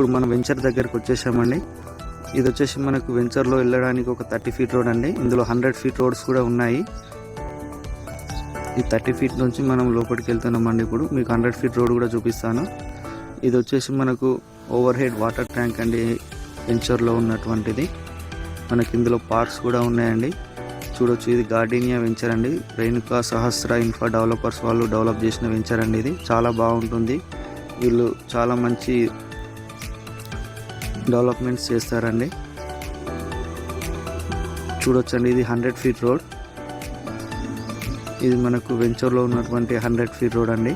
ఇప్పుడు మనం వెంచర్ దగ్గరకు వచ్చేసామండి. ఇది వచ్చేసి మనకు వెంచర్లో వెళ్ళడానికి ఒక థర్టీ ఫీట్ రోడ్ అండి. ఇందులో హండ్రెడ్ ఫీట్ రోడ్స్ కూడా ఉన్నాయి. ఈ థర్టీ ఫీట్ నుంచి మనం లోపలికి వెళ్తున్నామండి ఇప్పుడు. మీకు హండ్రెడ్ ఫీట్ రోడ్ కూడా చూపిస్తాను. ఇది వచ్చేసి మనకు ఓవర్ హెడ్ వాటర్ ట్యాంక్ అండి వెంచర్లో ఉన్నటువంటిది. మనకి ఇందులో పార్క్స్ కూడా ఉన్నాయండి. చూడొచ్చు ఇది గార్డెనియా వెంచర్ అండి. రేణుకా సహస్ర ఇన్ఫ్రా డెవలపర్స్ వాళ్ళు డెవలప్ చేసిన వెంచర్ అండి ఇది. చాలా బాగుంటుంది. వీళ్ళు చాలా మంచి డెవలప్మెంట్స్ చేస్తారండి. చూడొచ్చండి ఇది హండ్రెడ్ ఫీట్ రోడ్. ఇది మనకు వెంచర్లో ఉన్నటువంటి హండ్రెడ్ ఫీట్ రోడ్ అండి.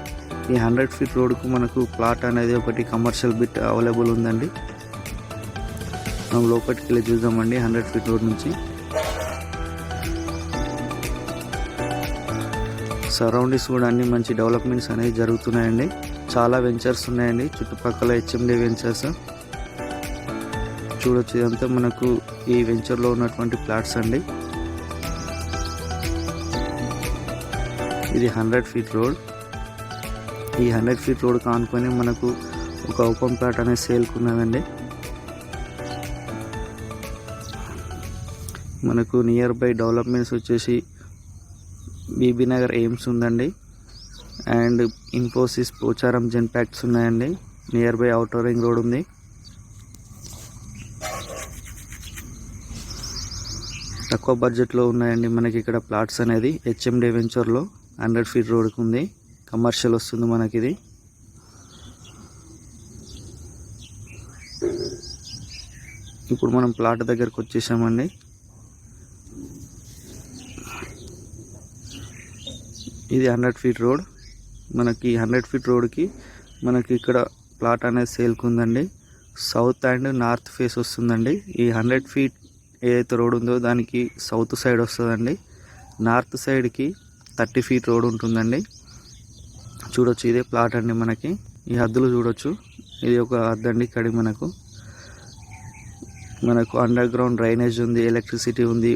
ఈ హండ్రెడ్ ఫీట్ రోడ్కు మనకు ప్లాట్ అనేది ఒకటి కమర్షియల్ బిట్ అవైలబుల్ ఉందండి. మనం లోపలికి వెళ్ళి చూద్దామండి హండ్రెడ్ ఫీట్ రోడ్ నుంచి. సరౌండింగ్స్ కూడా అన్ని మంచి డెవలప్మెంట్స్ అనేవి జరుగుతున్నాయండి. చాలా వెంచర్స్ ఉన్నాయండి. చుట్టుపక్కల హెచ్ఎండి వెంచర్స్. చూడొచ్చు. ఇదంతా మనకు ఈ వెంచర్లో ఉన్నటువంటి ప్లాట్స్ అండి. ఇది హండ్రెడ్ ఫీట్ రోడ్. ఈ హండ్రెడ్ ఫీట్ రోడ్ కానుకొని మనకు ఒక ఓపెన్ ప్లాట్ అనేది సేల్కి ఉన్నదండి మనకు నియర్ బై డెవలప్మెంట్స్ వచ్చేసి బీబీ నగర్ ఎయిమ్స్ ఉందండి. And Infosys Pocharam Genpact ఉన్నాయండి. Near by outer ring road ఉంది. తక్కువ బడ్జెట్లో ఉన్నాయండి మనకి ఇక్కడ ప్లాట్స్ అనేది. హెచ్ఎండి వెంచర్లో హండ్రెడ్ ఫీట్ రోడ్కి ఉంది. కమర్షియల్ వస్తుంది మనకి ఇది ఇప్పుడు మనం ప్లాట్ దగ్గరకు వచ్చేసామండి. ఇది హండ్రెడ్ ఫీట్ రోడ్ మనకి హండ్రెడ్ ఫీట్ రోడ్కి మనకి ఇక్కడ ప్లాట్ అనేది సేల్కి ఉందండి. సౌత్ అండ్ నార్త్ ఫేస్ వస్తుందండి. ఈ హండ్రెడ్ ఫీట్ ఏదైతే రోడ్ ఉందో దానికి సౌత్ సైడ్ వస్తుందండి. నార్త్ సైడ్కి థర్టీ ఫీట్ రోడ్ ఉంటుందండి. చూడొచ్చు ఇదే ప్లాట్ అండి మనకి. ఈ హద్దులు చూడొచ్చు. ఇది ఒక హద్దు అండి ఇక్కడ మనకు. మనకు అండర్ గ్రౌండ్ డ్రైనేజ్ ఉంది ఎలక్ట్రిసిటీ ఉంది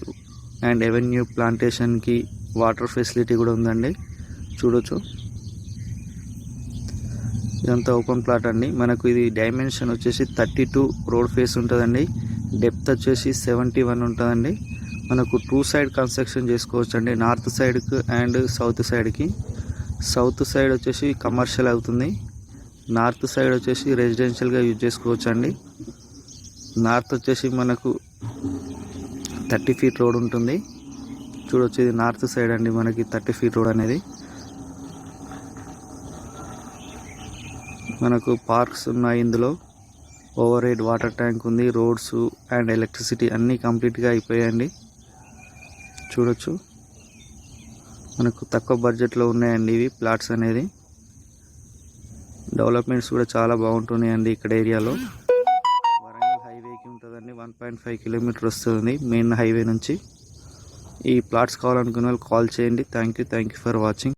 అండ్ ఎవెన్యూ ప్లాంటేషన్కి వాటర్ ఫెసిలిటీ కూడా ఉందండి. చూడొచ్చు. ఇదంతా ఓపెన్ ప్లాట్ అండి. మనకు ఇది డైమెన్షన్ వచ్చేసి థర్టీ టూ రోడ్ ఫేస్ ఉంటుందండి. డెప్త్ వచ్చేసి సెవెంటీ వన్ ఉంటుందండి. మనకు టూ సైడ్ కన్స్ట్రక్షన్ చేసుకోవచ్చు అండి నార్త్ సైడ్కి అండ్ సౌత్ సైడ్కి. సౌత్ సైడ్ వచ్చేసి కమర్షియల్ అవుతుంది. నార్త్ సైడ్ వచ్చేసి రెసిడెన్షియల్గా యూజ్ చేసుకోవచ్చు అండి నార్త్ వచ్చేసి మనకు థర్టీ ఫీట్ రోడ్ ఉంటుంది. చూడొచ్చు ఇది నార్త్ సైడ్ అండి మనకి థర్టీ ఫీట్ రోడ్ అనేది. మనకు పార్క్స్ ఉన్నాయి ఇందులో. ఓవర్ హెడ్ వాటర్ ట్యాంక్ ఉంది రోడ్స్ అండ్ ఎలక్ట్రిసిటీ అన్నీ కంప్లీట్గా అయిపోయాయండి. చూడొచ్చు. మనకు తక్కువ బడ్జెట్లో ఉన్నాయండి ఇవి ప్లాట్స్ అనేది. డెవలప్మెంట్స్ కూడా చాలా బాగుంటున్నాయండి ఇక్కడ ఏరియాలో. వరంగల్ హైవేకి ఉంటుందండి వన్ పాయింట్ ఫైవ్ కిలోమీటర్ వస్తుంది మెయిన్ హైవే నుంచి. ఈ ప్లాట్స్ కావాలనుకున్న వాళ్ళు కాల్ చేయండి. Thank you thank you for watching.